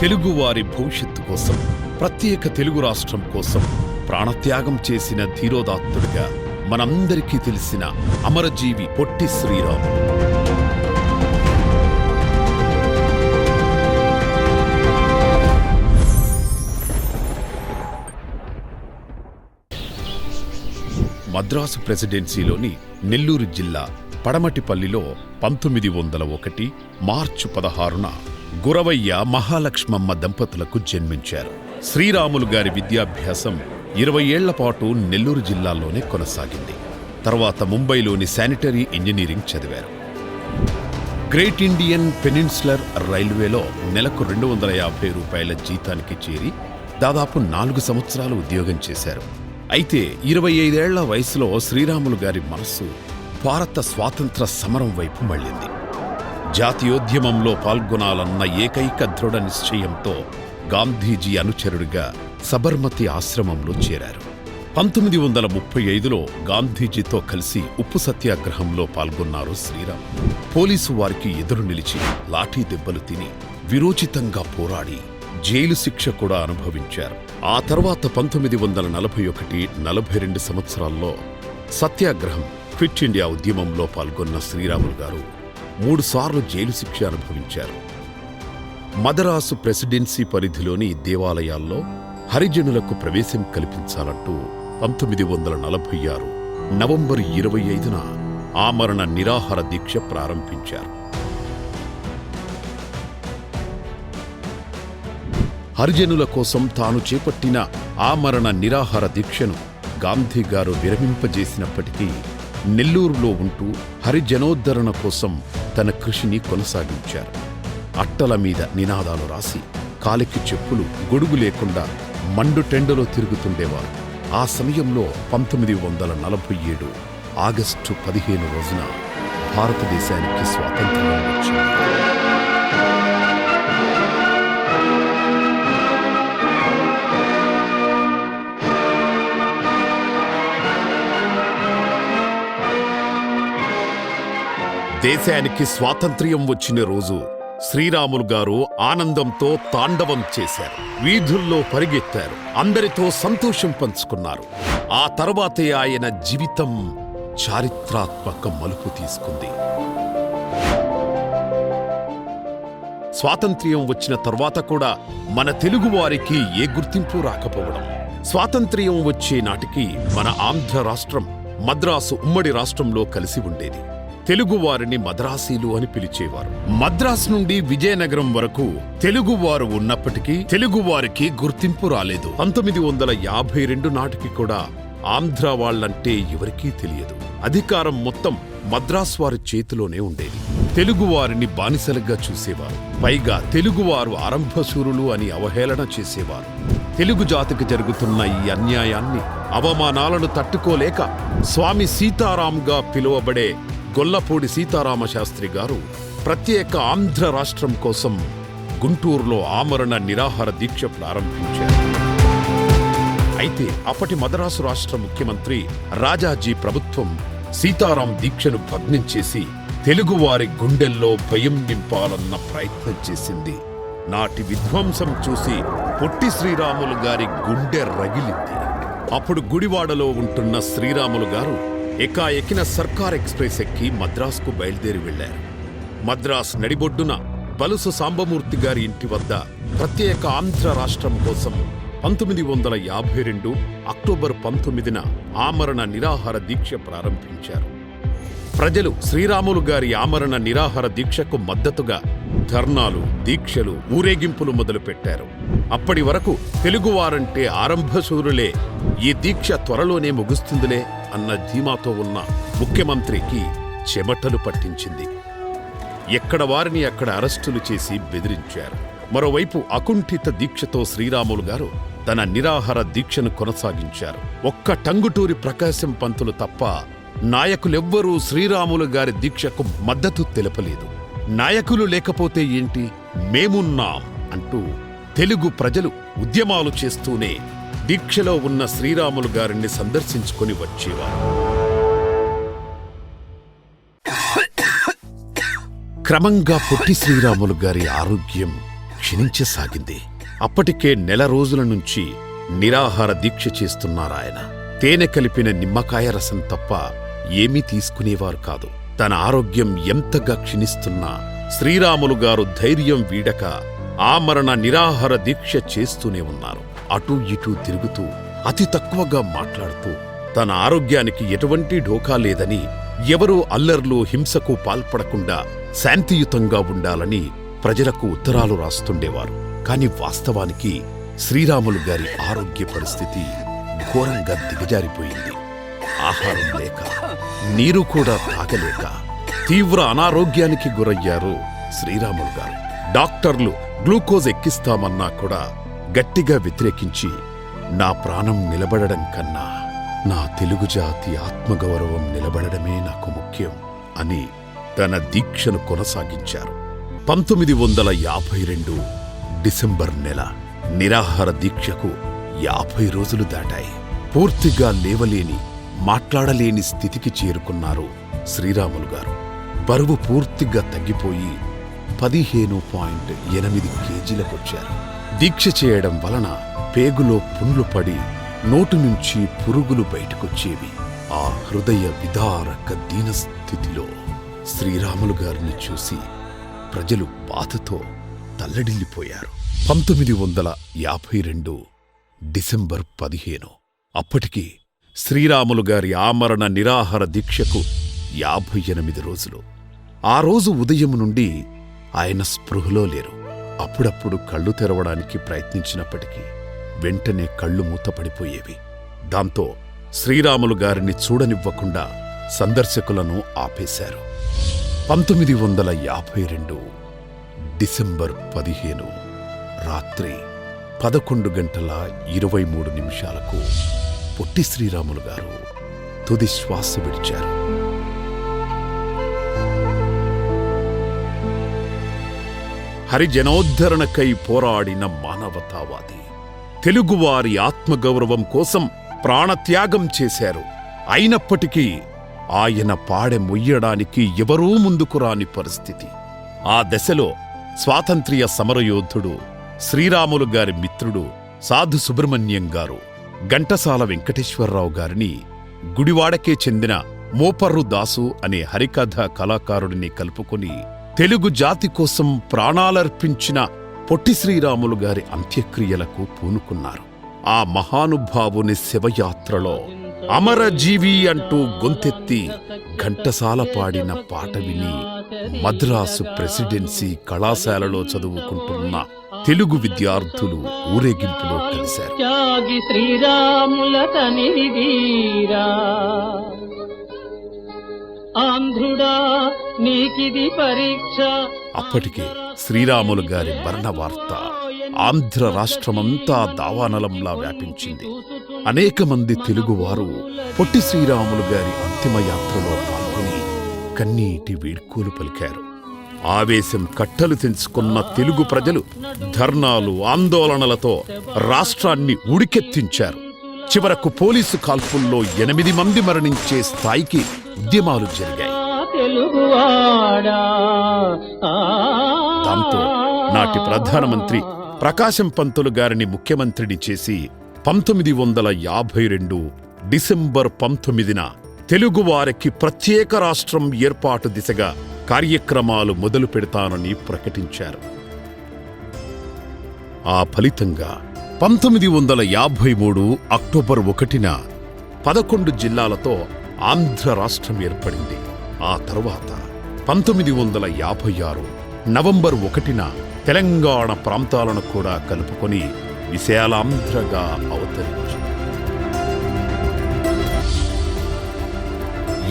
తెలుగువారి భవిష్యత్తు కోసం ప్రత్యేక తెలుగు రాష్ట్రం కోసం ప్రాణత్యాగం చేసిన ధీరోదాత్తుడిగా మనందరికీ తెలిసిన అమరజీవి పొట్టి శ్రీరాములు మద్రాసు ప్రెసిడెన్సీలోని నెల్లూరు జిల్లా పడమటిపల్లిలో పంతొమ్మిది వందల ఒకటి మార్చి పదహారున గురవయ్య మహాలక్ష్మమ్మ దంపతులకు జన్మించారు. శ్రీరాములు గారి విద్యాభ్యాసం ఇరవై ఏళ్ళ పాటు నెల్లూరు జిల్లాలోనే కొనసాగింది. తర్వాత ముంబైలోని శానిటరీ ఇంజనీరింగ్ చదివారు. గ్రేట్ ఇండియన్ పెనిన్సులర్ రైల్వేలో నెలకు రెండు వందల యాభై రూపాయల జీతానికి చేరి దాదాపు నాలుగు సంవత్సరాలు ఉద్యోగం చేశారు. అయితే ఇరవై ఐదేళ్ళ వయసులో శ్రీరాములు గారి మనస్సు భారత స్వాతంత్ర సమరం వైపు మళ్ళింది. జాతీయోద్యమంలో పాల్గొనాలన్న ఏకైక దృఢ నిశ్చయంతో గాంధీజీ అనుచరుడిగా సబర్మతి ఆశ్రమంలో చేరారు. పంతొమ్మిది వందల ముప్పై ఐదులో గాంధీజీతో కలిసి ఉప్పు సత్యాగ్రహంలో పాల్గొన్నారు శ్రీరామ్. పోలీసు వారికి ఎదురు నిలిచి లాఠీ దెబ్బలు తిని విరోచితంగా పోరాడి జైలు శిక్ష కూడా అనుభవించారు. ఆ తర్వాత పంతొమ్మిది వందల నలభై ఒకటి నలభై రెండు సంవత్సరాల్లో సత్యాగ్రహం క్విట్ ఇండియా ఉద్యమంలో పాల్గొన్న శ్రీరాములు గారు మూడుసార్లు జైలు శిక్ష అనుభవించారు. మదరాసు ప్రెసిడెన్సీ పరిధిలోని దేవాలయాల్లో హరిజనులకు ప్రవేశం కల్పించాలంటూ పంతొమ్మిది వందల నలభై ఆరు నవంబర్ ఇరవై ఐదున ఆమరణ నిరాహార దీక్ష ప్రారంభించారు. హరిజనుల కోసం తాను చేపట్టిన ఆమరణ నిరాహార దీక్షను గాంధీ గారు విరమింపజేసినప్పటికీ నెల్లూరులో ఉంటూ హరిజనోద్ధరణ కోసం తన కృషిని కొనసాగించారు. అట్టల మీద నినాదాలు రాసి కాలికి చెప్పులు గొడుగు లేకుండా మండుటెండలో తిరుగుతుండేవారు. ఆ సమయంలో పంతొమ్మిది వందల నలభై ఏడు ఆగస్టు పదిహేను రోజున భారతదేశానికి స్వాతంత్రం వచ్చింది. దేశానికి స్వాతంత్ర్యం వచ్చిన రోజు శ్రీరాములు గారు ఆనందంతో తాండవం చేశారు. వీధుల్లో పరిగెత్తారు. అందరితో సంతోషం పంచుకున్నారు. ఆ తర్వాతే ఆయన జీవితం చారిత్రాత్మక మలుపు తీసుకుంది. స్వాతంత్ర్యం వచ్చిన తర్వాత కూడా మన తెలుగు వారికి ఏ గుర్తింపు రాకపోవడం. స్వాతంత్ర్యం వచ్చే నాటికి మన ఆంధ్ర రాష్ట్రం మద్రాసు ఉమ్మడి రాష్ట్రంలో కలిసి ఉండేది. తెలుగువారిని మద్రాసీలు అని పిలిచేవారు. మద్రాస్ నుండి విజయనగరం వరకు తెలుగువారు ఉన్నప్పటికీ తెలుగువారికి గుర్తింపు రాలేదు. పంతొమ్మిది వందల యాభై రెండు నాటికి కూడా ఆంధ్ర వాళ్ళంటే ఎవరికీ తెలియదు. అధికారం మొత్తం మద్రాస్ వారి చేతిలోనే ఉండేది. తెలుగువారిని బానిసలుగా చూసేవారు. పైగా తెలుగువారు ఆరంభశూరులు అని అవహేళన చేసేవారు. తెలుగు జాతికి జరుగుతున్న ఈ అన్యాయాన్ని అవమానాలను తట్టుకోలేక స్వామి సీతారాంగా పిలువబడే గొల్లపూడి సీతారామ శాస్త్రి గారు ప్రత్యేక ఆంధ్ర రాష్ట్రం కోసం గుంటూరులో ఆమరణ నిరాహార దీక్ష ప్రారంభించారు. అయితే అప్పటి మదరాసు రాష్ట్ర ముఖ్యమంత్రి రాజాజీ ప్రభుత్వం సీతారాం దీక్షను భగ్నం చేసి తెలుగువారి గుండెల్లో భయం నింపాలన్న ప్రయత్నం చేసింది. నాటి విధ్వంసం చూసి పొట్టి శ్రీరాములు గారి గుండె రగిలింది. అప్పుడు గుడివాడలో ఉంటున్న శ్రీరాములు గారు ఎకాఎకిన సర్కార్ ఎక్స్ప్రెస్ ఎక్కి మద్రాసుకు బయలుదేరి వెళ్ళారు మద్రాస్ నడిబొడ్డున బలుసు సాంబమూర్తి గారి ఇంటి వద్ద ప్రత్యేక ఆంధ్ర రాష్ట్రం కోసం పంతొమ్మిది వందల యాభై రెండు అక్టోబర్ పంతొమ్మిదిన ఆమరణ నిరాహార దీక్ష ప్రారంభించారు. ప్రజలు శ్రీరాములు గారి ఆమరణ నిరాహార దీక్షకు మద్దతుగా ధర్నాలు దీక్షలు ఊరేగింపులు మొదలుపెట్టారు. అప్పటి వరకు తెలుగువారంటే ఆరంభశూరులే. ఈ దీక్ష త్వరలోనే ముగుస్తుందిలే అన్న ధీమాతో ఉన్న ముఖ్యమంత్రికి చెమటలు పట్టించింది. ఎక్కడ వారిని అక్కడ అరెస్టులు చేసి బెదిరించారు. మరోవైపు అకుంఠిత దీక్షతో శ్రీరాములు గారు తన నిరాహార దీక్షను కొనసాగించారు. ఒక్క టంగుటూరి ప్రకాశం పంతులు తప్ప నాయకులెవ్వరూ శ్రీరాములు గారి దీక్షకు మద్దతు తెలపలేదు. నాయకులు లేకపోతే ఏంటి? మేమున్నాం అంటూ తెలుగు ప్రజలు ఉద్యమాలు చేస్తూనే దీక్షలో ఉన్న శ్రీరాములు గారిని సందర్శించుకొని వచ్చేవారు. క్రమంగా పొట్టి శ్రీరాములు గారి ఆరోగ్యం క్షీణించసాగింది. అప్పటికే నెల రోజుల నుంచి నిరాహార దీక్ష చేస్తున్నారాయన తేనె కలిపిన నిమ్మకాయ రసం తప్ప ఏమీ తీసుకునేవారు కాదు. తన ఆరోగ్యం ఎంతగా క్షీణిస్తున్నా శ్రీరాములు గారు ధైర్యం వీడక ఆమరణ నిరాహార దీక్ష చేస్తూనే ఉన్నారు. అటూ ఇటూ తిరుగుతూ అతి తక్కువగా మాట్లాడుతూ తన ఆరోగ్యానికి ఎటువంటి ఢోకా లేదని ఎవరూ అల్లర్లు హింసకు పాల్పడకుండా శాంతియుతంగా ఉండాలని ప్రజలకు ఉత్తరాలు రాస్తుండేవారు. కాని వాస్తవానికి శ్రీరాములు గారి ఆరోగ్య పరిస్థితి ఘోరంగా దిగజారిపోయింది. ఆహారం లేక నీరు కూడా తాగలేక తీవ్ర అనారోగ్యానికి గురయ్యారు శ్రీరాములు గారు. డాక్టర్లు గ్లూకోజ్ ఎక్కిస్తామన్నా కూడా గట్టిగా వ్యతిరేకించి నా ప్రాణం నిలబడడం కన్నా నా తెలుగు జాతి ఆత్మగౌరవం నిలబడడమే నాకు ముఖ్యం అని తన దీక్షను కొనసాగించారు. పంతొమ్మిది వందల యాభై రెండు డిసెంబర్ నెల నిరాహార దీక్షకు యాభై రోజులు దాటాయి. పూర్తిగా లేవలేని మాట్లాడలేని స్థితికి చేరుకున్నారు శ్రీరాములు గారు. బరువు పూర్తిగా తగ్గిపోయి పదిహేను పాయింట్ ఎనిమిది కేజీలకొచ్చారు. దీక్ష చేయడం వలన పేగులో పుండ్లు పడి నోటు నుంచి పురుగులు బయటకొచ్చేవి. ఆ హృదయ విదారక దీనస్థితిలో శ్రీరాములు గారిని చూసి ప్రజలు బాధతో తల్లడిల్లిపోయారు. పంతొమ్మిది వందల యాభై రెండు డిసెంబర్ పదిహేను అప్పటికి శ్రీరాములు గారి ఆమరణ నిరాహార దీక్షకు యాభై ఎనిమిది రోజులు. ఆ రోజు ఉదయం నుండి ఆయన స్పృహలో లేరు. అప్పుడప్పుడు కళ్ళు తెరవడానికి ప్రయత్నించినప్పటికీ వెంటనే కళ్ళు మూతపడిపోయేవి. దాంతో శ్రీరాములు గారిని చూడనివ్వకుండా సందర్శకులను ఆపేశారు. పంతొమ్మిది వందల యాభై రెండు డిసెంబర్ పదిహేను రాత్రి పదకొండు గంటల ఇరవై మూడు నిమిషాలకు పొట్టి శ్రీరాములు గారు తుది శ్వాస విడిచారు. హరిజనోద్ధరణకై పోరాడిన మానవతావాది. తెలుగువారి ఆత్మగౌరవం కోసం ప్రాణత్యాగం చేశారు. అయినప్పటికీ ఆయన పాడె మొయ్యడానికి ఎవరూ ముందుకు రాని పరిస్థితి. ఆ దశలో స్వాతంత్ర్య సమరయోధుడు శ్రీరాములు గారి మిత్రుడు సాధు సుబ్రహ్మణ్యం గారు ఘంటసాల వెంకటేశ్వరరావు గారిని గుడివాడకే చెందిన మోపర్రు దాసు అనే హరికథ కళాకారుడిని కలుపుకుని తెలుగు జాతి కోసం ప్రాణాలర్పించిన పొట్టి శ్రీరాములు గారి అంత్యక్రియలకు పూనుకున్నారు. ఆ మహానుభావుని శివయాత్రలో అమరజీవి అంటూ గొంతెత్తి ఘంటసాల పాడిన పాట విని మద్రాసు ప్రెసిడెన్సీ కళాశాలలో చదువుకుంటున్న తెలుగు విద్యార్థులు ఊరేగింపులో కలిశారు. ఆంధ్రుడా నీకిది పరీక్ష. అప్పటికే శ్రీరాములు గారి మరణ వార్త ఆంధ్ర రాష్ట్రమంతా దావానలంలా వ్యాపించింది. అనేక మంది తెలుగువారు పొట్టి శ్రీరాములు గారి అంతిమ యాత్రలో పాల్గొని కన్నీటి వీడ్కోలు పలికారు. ఆవేశం కట్టలు తెంచుకున్న తెలుగు ప్రజలు ధర్నాలు ఆందోళనలతో రాష్ట్రాన్ని ఉడికెత్తించారు. చివరకు పోలీసు కాల్పుల్లో ఎనిమిది మంది మరణించే స్థాయికి ఉద్యమాలు జరిగాయి. దాంతో నాటి ప్రధానమంత్రి ప్రకాశం పంతులు గారిని ముఖ్యమంత్రిని చేసి పంతొమ్మిది వందల యాభై రెండు డిసెంబర్ పంతొమ్మిదిన తెలుగువారికి ప్రత్యేక రాష్ట్రం ఏర్పాటు దిశగా కార్యక్రమాలు మొదలు పెడతానని ప్రకటించారు. ఆ ఫలితంగా పంతొమ్మిది వందల యాభై మూడు అక్టోబర్ ఒకటిన పదకొండు జిల్లాలతో ఆంధ్ర రాష్ట్రం ఏర్పడింది. ఆ తరువాత పంతొమ్మిది వందల యాభై ఆరు నవంబర్ ఒకటిన తెలంగాణ ప్రాంతాలను కూడా కలుపుకొని విశాలాంధ్రగా అవతరించింది.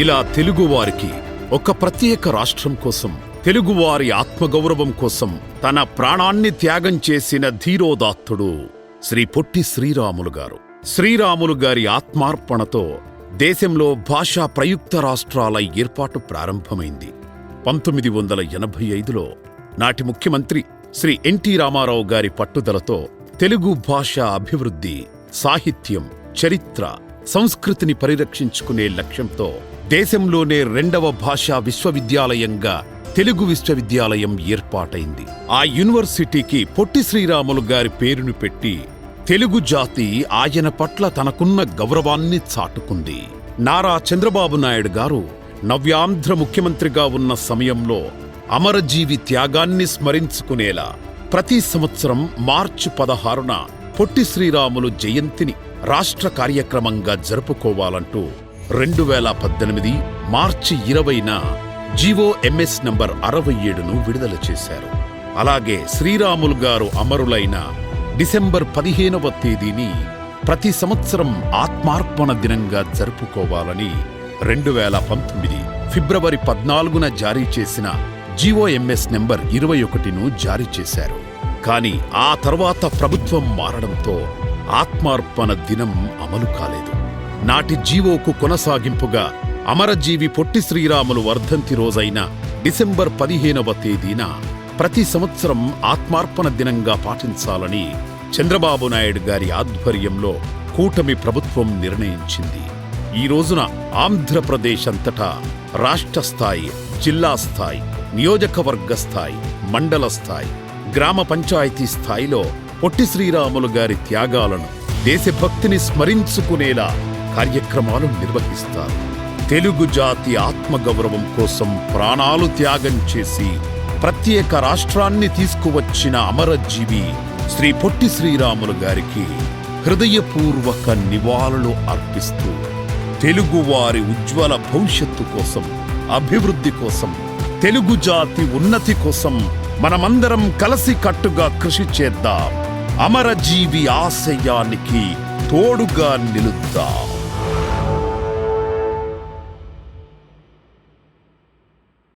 ఇలా తెలుగువారికి ఒక ప్రత్యేక రాష్ట్రం కోసం తెలుగువారి ఆత్మగౌరవం కోసం తన ప్రాణాన్ని త్యాగం చేసిన ధీరోదాత్తుడు శ్రీ పొట్టి శ్రీరాములు గారు. శ్రీరాములు గారి ఆత్మార్పణతో దేశంలో భాషా ప్రయుక్త రాష్ట్రాల ఏర్పాటు ప్రారంభమైంది. పంతొమ్మిది వందల ఎనభై ఐదులో నాటి ముఖ్యమంత్రి శ్రీ ఎన్టీ రామారావు గారి పట్టుదలతో తెలుగు భాష అభివృద్ధి సాహిత్యం చరిత్ర సంస్కృతిని పరిరక్షించుకునే లక్ష్యంతో దేశంలోనే రెండవ భాషా విశ్వవిద్యాలయంగా తెలుగు విశ్వవిద్యాలయం ఏర్పాటైంది. ఆ యూనివర్సిటీకి పొట్టి శ్రీరాములు గారి పేరును పెట్టి తెలుగు జాతి ఆయన పట్ల తనకున్న గౌరవాన్ని చాటుకుంది. నారా చంద్రబాబు నాయుడు గారు నవ్యాంధ్ర ముఖ్యమంత్రిగా ఉన్న సమయంలో అమరజీవి త్యాగాన్ని స్మరించుకునేలా ప్రతి సంవత్సరం మార్చి పదహారున పొట్టి శ్రీరాములు జయంతిని రాష్ట్ర కార్యక్రమంగా జరుపుకోవాలంటూ రెండు వేల పద్దెనిమిది మార్చి ఇరవైన జీవో ఎంఎస్ నంబర్ అరవై ఏడును విడుదల చేశారు. అలాగే శ్రీరాములు గారు అమరులైన డిసెంబర్ పదిహేనవ తేదీని ప్రతి సంవత్సరం ఆత్మార్పణ దినంగా జరుపుకోవాలని రెండు వేల పంతొమ్మిది ఫిబ్రవరి పద్నాలుగున జారీ చేసిన జీఓఎంఎస్ నెంబర్ ఇరవై ఒకటిను జారీ చేశారు. కానీ ఆ తర్వాత ప్రభుత్వం మారడంతో ఆత్మార్పణ దినం అమలు కాలేదు. నాటి జీవోకు కొనసాగింపుగా అమరజీవి పొట్టి శ్రీరాములు వర్ధంతి రోజైన డిసెంబర్ పదిహేనవ తేదీన ప్రతి సంవత్సరం ఆత్మార్పణ దినంగా పాటించాలని చంద్రబాబు నాయుడు గారి ఆధ్వర్యంలో కూటమి ప్రభుత్వం నిర్ణయించింది. ఈ రోజున ఆంధ్రప్రదేశ్ అంతటా రాష్ట్ర స్థాయి జిల్లా స్థాయి నియోజకవర్గ స్థాయి మండల స్థాయి గ్రామ పంచాయతీ స్థాయిలో పొట్టి శ్రీరాములు గారి త్యాగాలను దేశభక్తిని స్మరించుకునేలా కార్యక్రమాలు నిర్వహిస్తారు. తెలుగు జాతి ఆత్మగౌరవం కోసం ప్రాణాలు త్యాగం చేసి ప్రత్యేక రాష్ట్రాన్ని తీసుకువచ్చిన అమరజీవి శ్రీ పొట్టి శ్రీరాములు గారికి హృదయపూర్వక నివాళులు అర్పిస్తూ తెలుగువారి ఉజ్వల భవిష్యత్తు కోసం అభివృద్ధి కోసం తెలుగు జాతి ఉన్నతి కోసం మనమందరం కలిసి కట్టుగా కృషి చేద్దాం. అమరజీవి ఆశయానికి తోడుగా నిలుద్దాం.